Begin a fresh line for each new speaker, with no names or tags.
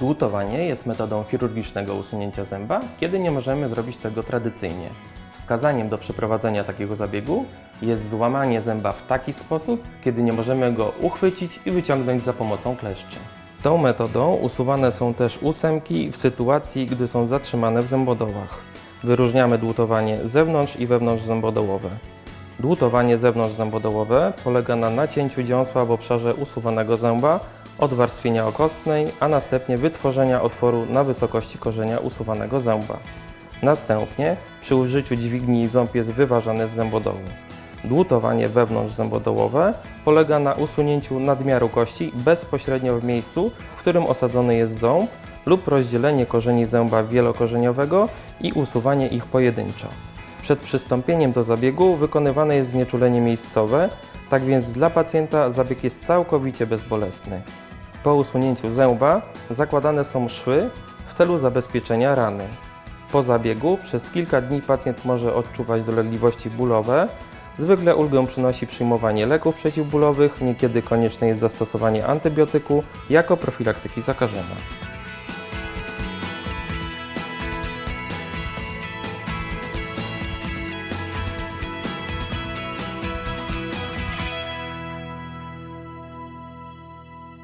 Dłutowanie jest metodą chirurgicznego usunięcia zęba, kiedy nie możemy zrobić tego tradycyjnie. Wskazaniem do przeprowadzenia takiego zabiegu jest złamanie zęba w taki sposób, kiedy nie możemy go uchwycić i wyciągnąć za pomocą kleszczy. Tą metodą usuwane są też ósemki w sytuacji, gdy są zatrzymane w zębodołach. Wyróżniamy dłutowanie zewnątrz i wewnątrz zębodołowe. Dłutowanie zewnątrz zębodołowe polega na nacięciu dziąsła w obszarze usuwanego zęba, odwarstwienia okostnej, a następnie wytworzenia otworu na wysokości korzenia usuwanego zęba. Następnie przy użyciu dźwigni ząb jest wyważany z zębodołu. Dłutowanie wewnątrz zębodołowe polega na usunięciu nadmiaru kości bezpośrednio w miejscu, w którym osadzony jest ząb lub rozdzielenie korzeni zęba wielokorzeniowego i usuwanie ich pojedynczo. Przed przystąpieniem do zabiegu wykonywane jest znieczulenie miejscowe, tak więc dla pacjenta zabieg jest całkowicie bezbolesny. Po usunięciu zęba zakładane są szwy w celu zabezpieczenia rany. Po zabiegu przez kilka dni pacjent może odczuwać dolegliwości bólowe. Zwykle ulgę przynosi przyjmowanie leków przeciwbólowych, niekiedy konieczne jest zastosowanie antybiotyku jako profilaktyki zakażenia.